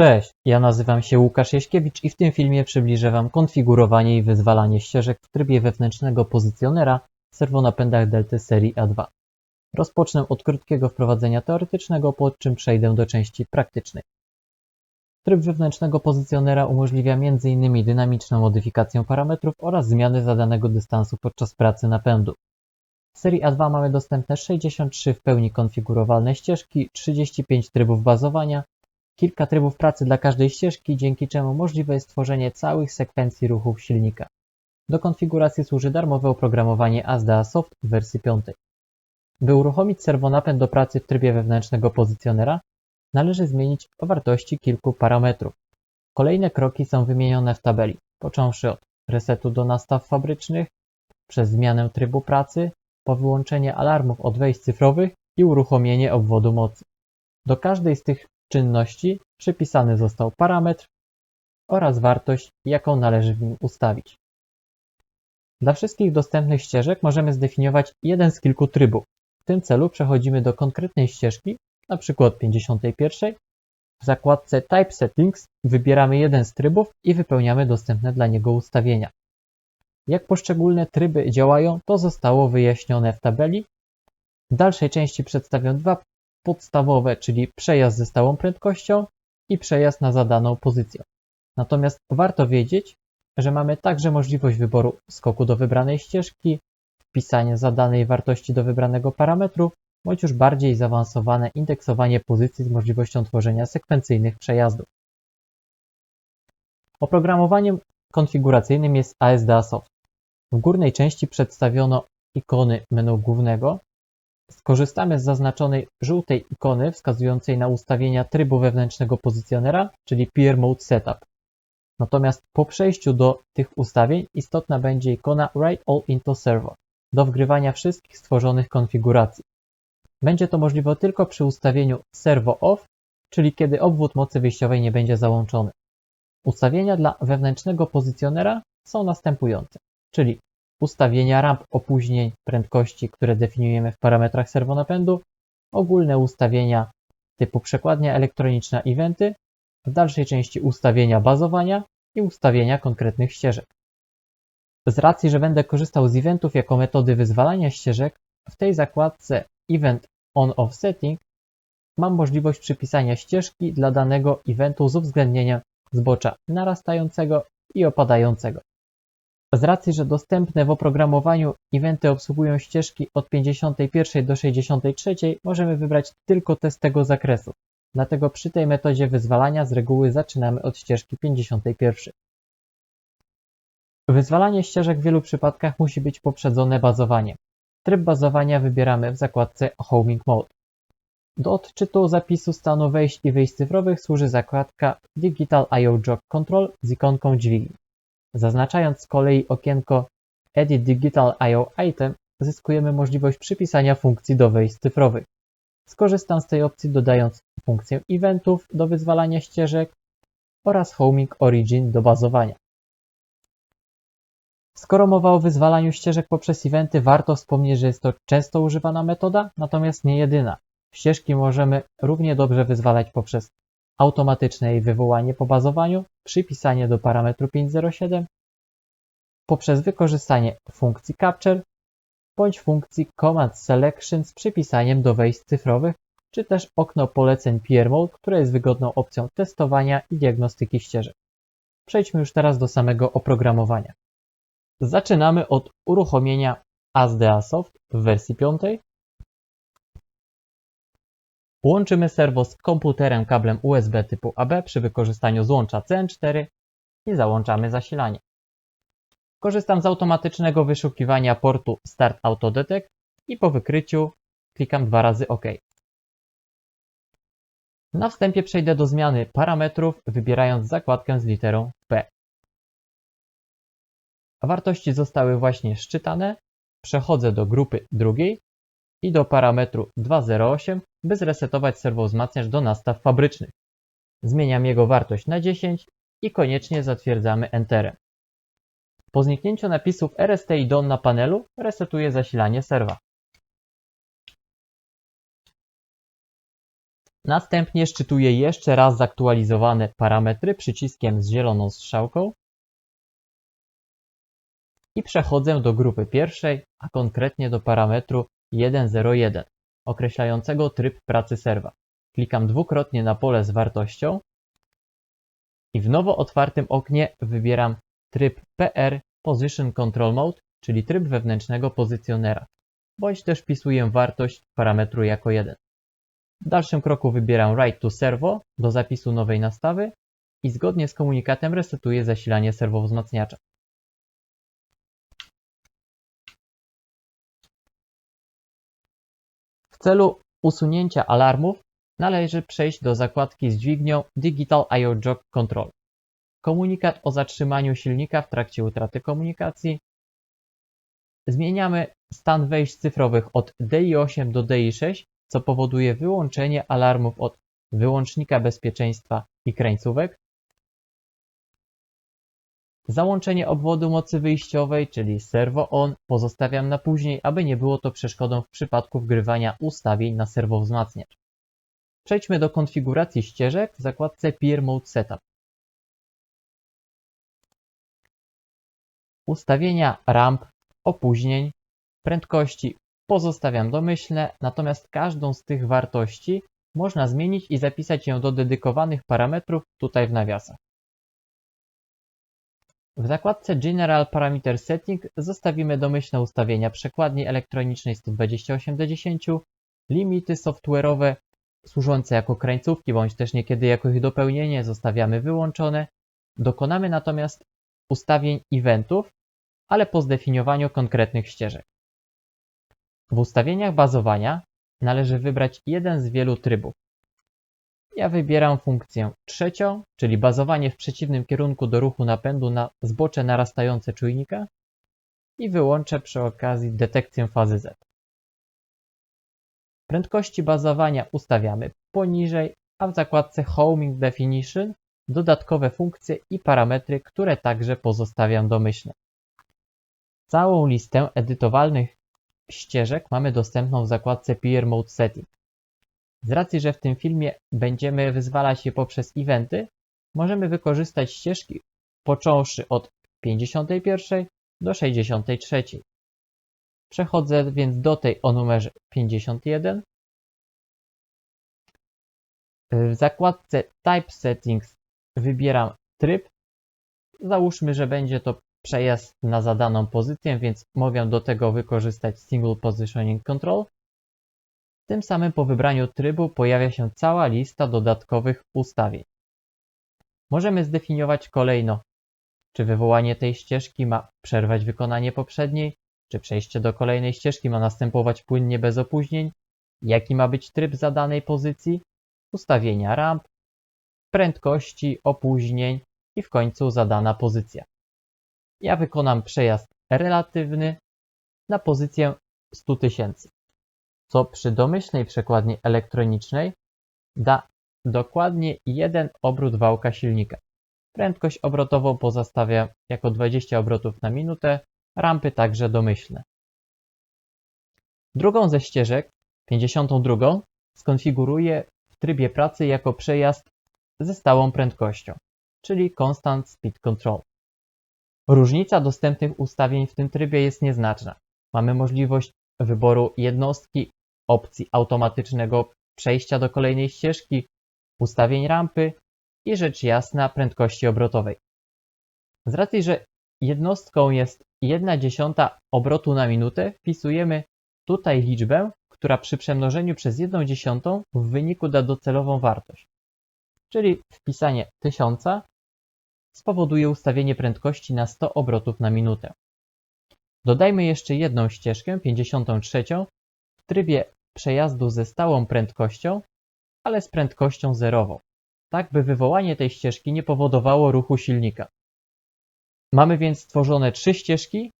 Cześć, ja nazywam się Łukasz Jaśkiewicz i w tym filmie przybliżę Wam konfigurowanie i wyzwalanie ścieżek w trybie wewnętrznego pozycjonera w serwonapędach Delty serii A2. Rozpocznę od krótkiego wprowadzenia teoretycznego, po czym przejdę do części praktycznej. Tryb wewnętrznego pozycjonera umożliwia m.in. dynamiczną modyfikację parametrów oraz zmiany zadanego dystansu podczas pracy napędu. W serii A2 mamy dostępne 63 w pełni konfigurowalne ścieżki, 35 trybów bazowania, kilka trybów pracy dla każdej ścieżki, dzięki czemu możliwe jest tworzenie całych sekwencji ruchów silnika. Do konfiguracji służy darmowe oprogramowanie ASDA Soft w wersji 5. By uruchomić serwonapęd do pracy w trybie wewnętrznego pozycjonera, należy zmienić wartości kilku parametrów. Kolejne kroki są wymienione w tabeli, począwszy od resetu do nastaw fabrycznych, przez zmianę trybu pracy, po wyłączenie alarmów od wejść cyfrowych i uruchomienie obwodu mocy. Do każdej z tych czynności przypisany został parametr oraz wartość, jaką należy w nim ustawić. Dla wszystkich dostępnych ścieżek możemy zdefiniować jeden z kilku trybów. W tym celu przechodzimy do konkretnej ścieżki, np. 51. W zakładce Type Settings wybieramy jeden z trybów i wypełniamy dostępne dla niego ustawienia. Jak poszczególne tryby działają, to zostało wyjaśnione w tabeli. W dalszej części przedstawię dwa podstawowe, czyli przejazd ze stałą prędkością i przejazd na zadaną pozycję. Natomiast warto wiedzieć, że mamy także możliwość wyboru skoku do wybranej ścieżki, wpisanie zadanej wartości do wybranego parametru, bądź już bardziej zaawansowane indeksowanie pozycji z możliwością tworzenia sekwencyjnych przejazdów. Oprogramowaniem konfiguracyjnym jest ASDA Soft. W górnej części przedstawiono ikony menu głównego, Skorzystamy z zaznaczonej żółtej ikony wskazującej na ustawienia trybu wewnętrznego pozycjonera, czyli Peer Mode Setup. Natomiast po przejściu do tych ustawień istotna będzie ikona Write All into Servo do wgrywania wszystkich stworzonych konfiguracji. Będzie to możliwe tylko przy ustawieniu Servo Off, czyli kiedy obwód mocy wyjściowej nie będzie załączony. Ustawienia dla wewnętrznego pozycjonera są następujące, czyli ustawienia ramp opóźnień prędkości, które definiujemy w parametrach serwonapędu, ogólne ustawienia typu przekładnia elektroniczna eventy, w dalszej części ustawienia bazowania i ustawienia konkretnych ścieżek. Z racji, że będę korzystał z eventów jako metody wyzwalania ścieżek, w tej zakładce Event On-Off Setting mam możliwość przypisania ścieżki dla danego eventu z uwzględnieniem zbocza narastającego i opadającego. Z racji, że dostępne w oprogramowaniu eventy obsługują ścieżki od 51 do 63, możemy wybrać tylko te z tego zakresu. Dlatego przy tej metodzie wyzwalania z reguły zaczynamy od ścieżki 51. Wyzwalanie ścieżek w wielu przypadkach musi być poprzedzone bazowaniem. Tryb bazowania wybieramy w zakładce Homing Mode. Do odczytu zapisu stanu wejść i wyjść cyfrowych służy zakładka Digital I.O. Jog Control z ikonką dźwigni. Zaznaczając z kolei okienko Edit Digital I.O. Item zyskujemy możliwość przypisania funkcji do wejść cyfrowych. Skorzystam z tej opcji dodając funkcję eventów do wyzwalania ścieżek oraz Homing Origin do bazowania. Skoro mowa o wyzwalaniu ścieżek poprzez eventy, warto wspomnieć, że jest to często używana metoda, natomiast nie jedyna. Ścieżki możemy równie dobrze wyzwalać poprzez automatyczne jej wywołanie po bazowaniu, przypisanie do parametru 507 poprzez wykorzystanie funkcji capture bądź funkcji command selection z przypisaniem do wejść cyfrowych, czy też okno poleceń PR Mode, które jest wygodną opcją testowania i diagnostyki ścieżek. Przejdźmy już teraz do samego oprogramowania. Zaczynamy od uruchomienia ASDA Soft w wersji 5 Łączymy serwo z komputerem kablem USB typu AB przy wykorzystaniu złącza CN4 i załączamy zasilanie. Korzystam z automatycznego wyszukiwania portu Start Auto Detect i po wykryciu klikam dwa razy OK. Na wstępie przejdę do zmiany parametrów, wybierając zakładkę z literą P. Wartości zostały właśnie szczytane. Przechodzę do grupy drugiej i do parametru 208, by zresetować serwowzmacniacz do nastaw fabrycznych. Zmieniam jego wartość na 10 i koniecznie zatwierdzamy Enterem. Po zniknięciu napisów RST i DON na panelu resetuję zasilanie serwa. Następnie szczytuję jeszcze raz zaktualizowane parametry przyciskiem z zieloną strzałką i przechodzę do grupy pierwszej, a konkretnie do parametru 101 określającego tryb pracy serwa. Klikam dwukrotnie na pole z wartością i w nowo otwartym oknie wybieram tryb PR Position Control Mode, czyli tryb wewnętrznego pozycjonera, bądź też wpisuję wartość parametru jako 1. W dalszym kroku wybieram Write to Servo do zapisu nowej nastawy i zgodnie z komunikatem resetuję zasilanie serwowzmacniacza. W celu usunięcia alarmów należy przejść do zakładki z dźwignią Digital I.O. Jog Control. Komunikat o zatrzymaniu silnika w trakcie utraty komunikacji. Zmieniamy stan wejść cyfrowych od DI8 do DI6, co powoduje wyłączenie alarmów od wyłącznika bezpieczeństwa i krańcówek. Załączenie obwodu mocy wyjściowej, czyli servo on, pozostawiam na później, aby nie było to przeszkodą w przypadku wgrywania ustawień na serwowzmacniacz. Przejdźmy do konfiguracji ścieżek w zakładce Peer Mode Setup. Ustawienia ramp, opóźnień, prędkości pozostawiam domyślne, natomiast każdą z tych wartości można zmienić i zapisać ją do dedykowanych parametrów tutaj w nawiasach. W zakładce General Parameter Setting zostawimy domyślne ustawienia przekładni elektronicznej 128 do 10, limity software'owe służące jako krańcówki bądź też niekiedy jako ich dopełnienie zostawiamy wyłączone. Dokonamy natomiast ustawień eventów, ale po zdefiniowaniu konkretnych ścieżek. W ustawieniach bazowania należy wybrać jeden z wielu trybów. Ja wybieram funkcję trzecią, czyli bazowanie w przeciwnym kierunku do ruchu napędu na zbocze narastające czujnika i wyłączę przy okazji detekcję fazy Z. Prędkości bazowania ustawiamy poniżej, a w zakładce Homing Definition dodatkowe funkcje i parametry, które także pozostawiam domyślne. Całą listę edytowalnych ścieżek mamy dostępną w zakładce Peer Mode Setting. Z racji, że w tym filmie będziemy wyzwalać je poprzez eventy, możemy wykorzystać ścieżki począwszy od 51 do 63. Przechodzę więc do tej o numerze 51. W zakładce Type Settings wybieram tryb. Załóżmy, że będzie to przejazd na zadaną pozycję, więc mogę do tego wykorzystać Single Positioning Control. Tym samym po wybraniu trybu pojawia się cała lista dodatkowych ustawień. Możemy zdefiniować kolejno, czy wywołanie tej ścieżki ma przerwać wykonanie poprzedniej, czy przejście do kolejnej ścieżki ma następować płynnie bez opóźnień, jaki ma być tryb zadanej pozycji, ustawienia ramp, prędkości, opóźnień i w końcu zadana pozycja. Ja wykonam przejazd relatywny na pozycję 100 tysięcy, co przy domyślnej przekładni elektronicznej da dokładnie jeden obrót wałka silnika. Prędkość obrotową pozostawiam jako 20 obrotów na minutę, rampy także domyślne. Drugą ze ścieżek, 52, skonfiguruję w trybie pracy jako przejazd ze stałą prędkością, czyli Constant Speed Control. Różnica dostępnych ustawień w tym trybie jest nieznaczna. Mamy możliwość wyboru jednostki, opcji automatycznego przejścia do kolejnej ścieżki, ustawień rampy i rzecz jasna prędkości obrotowej. Z racji, że jednostką jest 1 dziesiąta obrotu na minutę, wpisujemy tutaj liczbę, która przy przemnożeniu przez 1 dziesiątą w wyniku da docelową wartość. Czyli wpisanie 1000 spowoduje ustawienie prędkości na 100 obrotów na minutę. Dodajmy jeszcze jedną ścieżkę, 53, w trybie przejazdu ze stałą prędkością, ale z prędkością zerową, tak by wywołanie tej ścieżki nie powodowało ruchu silnika. Mamy więc stworzone trzy ścieżki,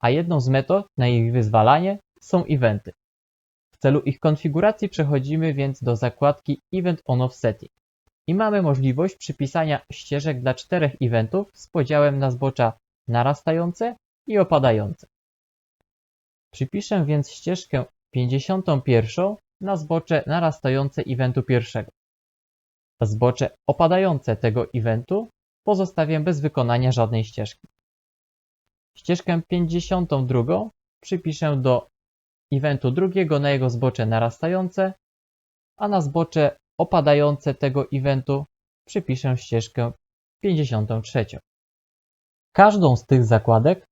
a jedną z metod na ich wyzwalanie są eventy. W celu ich konfiguracji przechodzimy więc do zakładki Event On-Off Setting i mamy możliwość przypisania ścieżek dla czterech eventów z podziałem na zbocza narastające i opadające. Przypiszę więc ścieżkę 51 na zbocze narastające eventu pierwszego. Zbocze opadające tego eventu pozostawię bez wykonania żadnej ścieżki. Ścieżkę 52 przypiszę do eventu drugiego na jego zbocze narastające, a na zbocze opadające tego eventu przypiszę ścieżkę 53. Każdą z tych zakładek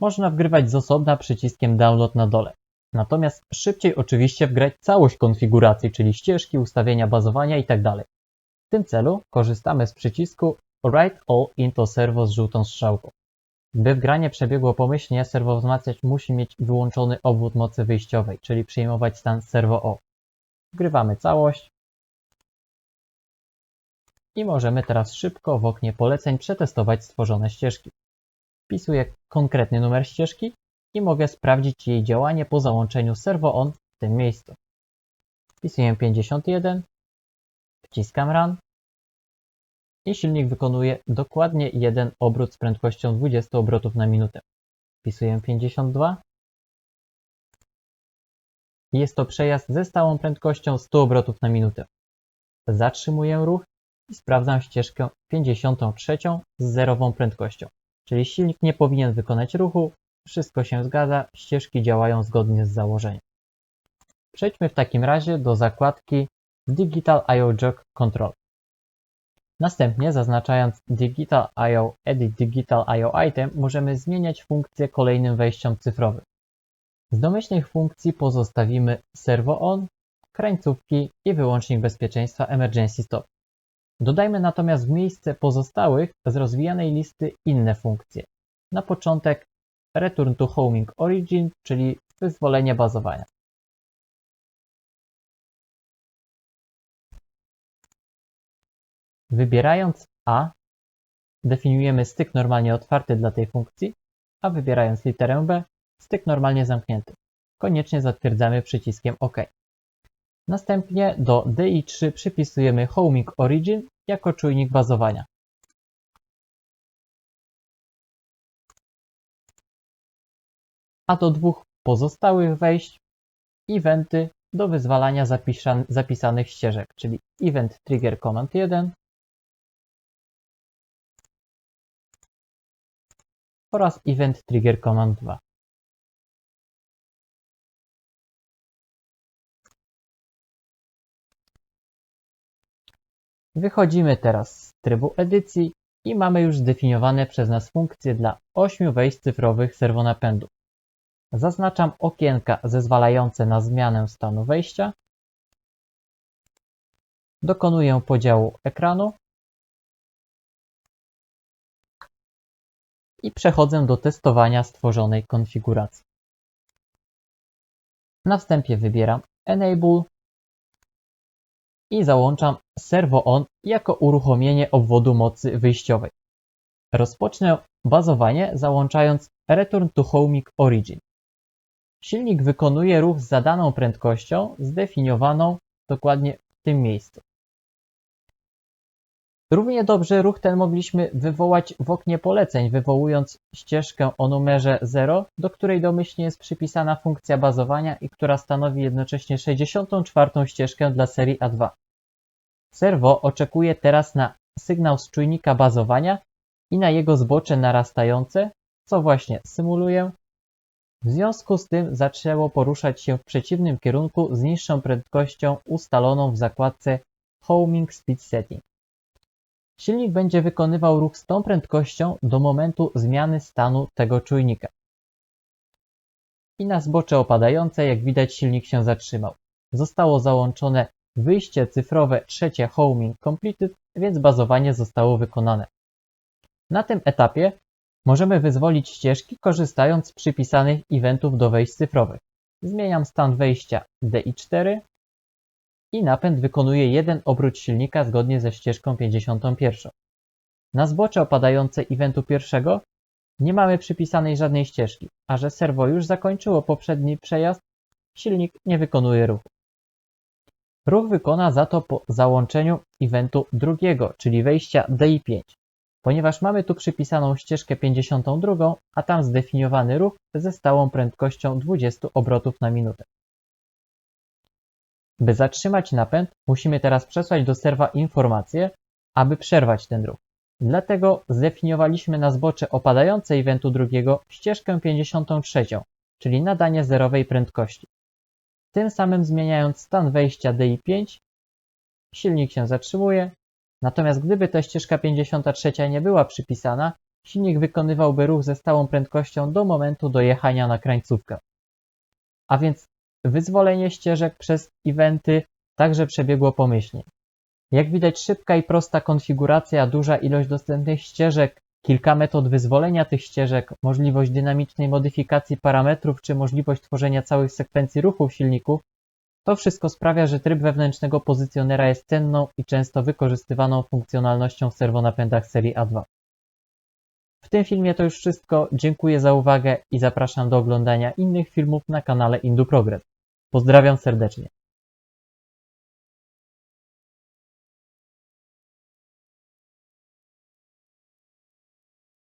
można wgrywać z osobna przyciskiem download na dole. Natomiast szybciej oczywiście wgrać całość konfiguracji, czyli ścieżki, ustawienia bazowania itd. W tym celu korzystamy z przycisku Write All into Servo z żółtą strzałką. By wgranie przebiegło pomyślnie, serwo wzmacniacz musi mieć wyłączony obwód mocy wyjściowej, czyli przyjmować stan servo off. Wgrywamy całość i możemy teraz szybko w oknie poleceń przetestować stworzone ścieżki. Wpisuję konkretny numer ścieżki i mogę sprawdzić jej działanie po załączeniu servo on w tym miejscu. Wpisuję 51, wciskam run i silnik wykonuje dokładnie jeden obrót z prędkością 20 obrotów na minutę. Wpisuję 52. Jest to przejazd ze stałą prędkością 100 obrotów na minutę. Zatrzymuję ruch i sprawdzam ścieżkę 53 z zerową prędkością. Czyli silnik nie powinien wykonać ruchu, wszystko się zgadza, ścieżki działają zgodnie z założeniem. Przejdźmy w takim razie do zakładki Digital I.O. Jog Control. Następnie zaznaczając Digital I.O. Edit Digital I.O. Item możemy zmieniać funkcję kolejnym wejściom cyfrowym. Z domyślnych funkcji pozostawimy Servo On, krańcówki i wyłącznik bezpieczeństwa Emergency Stop. Dodajmy natomiast w miejsce pozostałych z rozwijanej listy inne funkcje. Na początek Return to Homing Origin, czyli wyzwolenie bazowania. Wybierając A definiujemy styk normalnie otwarty dla tej funkcji, a wybierając literę B styk normalnie zamknięty. Koniecznie zatwierdzamy przyciskiem OK. Następnie do DI3 przypisujemy Homing Origin jako czujnik bazowania. A do dwóch pozostałych wejść eventy do wyzwalania zapisanych ścieżek, czyli Event Trigger Command 1 oraz Event Trigger Command 2. Wychodzimy teraz z trybu edycji i mamy już zdefiniowane przez nas funkcje dla 8 wejść cyfrowych serwonapędów. Zaznaczam okienka zezwalające na zmianę stanu wejścia. Dokonuję podziału ekranu i przechodzę do testowania stworzonej konfiguracji. Na wstępie wybieram Enable i załączam Servo On jako uruchomienie obwodu mocy wyjściowej. Rozpocznę bazowanie załączając Return to Homing Origin. Silnik wykonuje ruch z zadaną prędkością zdefiniowaną dokładnie w tym miejscu. Równie dobrze ruch ten mogliśmy wywołać w oknie poleceń, wywołując ścieżkę o numerze 0, do której domyślnie jest przypisana funkcja bazowania i która stanowi jednocześnie 64. ścieżkę dla serii A2. Serwo oczekuje teraz na sygnał z czujnika bazowania i na jego zbocze narastające, co właśnie symuluję. W związku z tym zaczęło poruszać się w przeciwnym kierunku z niższą prędkością ustaloną w zakładce Homing Speed Setting. Silnik będzie wykonywał ruch z tą prędkością do momentu zmiany stanu tego czujnika. I na zbocze opadające, jak widać, silnik się zatrzymał. Zostało załączone wyjście cyfrowe trzecie Homing Completed, więc bazowanie zostało wykonane. Na tym etapie możemy wyzwolić ścieżki korzystając z przypisanych eventów do wejść cyfrowych. Zmieniam stan wejścia DI4 i napęd wykonuje jeden obrót silnika zgodnie ze ścieżką 51. Na zbocze opadające eventu pierwszego nie mamy przypisanej żadnej ścieżki, a że serwo już zakończyło poprzedni przejazd, silnik nie wykonuje ruchu. Ruch wykona za to po załączeniu eventu drugiego, czyli wejścia DI5, ponieważ mamy tu przypisaną ścieżkę 52, a tam zdefiniowany ruch ze stałą prędkością 20 obrotów na minutę. By zatrzymać napęd, musimy teraz przesłać do serwa informację, aby przerwać ten ruch. Dlatego zdefiniowaliśmy na zbocze opadające eventu drugiego ścieżkę 53, czyli nadanie zerowej prędkości. Tym samym zmieniając stan wejścia DI5, silnik się zatrzymuje, natomiast gdyby ta ścieżka 53 nie była przypisana, silnik wykonywałby ruch ze stałą prędkością do momentu dojechania na krańcówkę. A więc wyzwolenie ścieżek przez eventy także przebiegło pomyślnie. Jak widać szybka i prosta konfiguracja, duża ilość dostępnych ścieżek, kilka metod wyzwolenia tych ścieżek, możliwość dynamicznej modyfikacji parametrów czy możliwość tworzenia całych sekwencji ruchów silników, to wszystko sprawia, że tryb wewnętrznego pozycjonera jest cenną i często wykorzystywaną funkcjonalnością w serwonapędach serii A2. W tym filmie to już wszystko. Dziękuję za uwagę i zapraszam do oglądania innych filmów na kanale Indu Progress. Pozdrawiam serdecznie.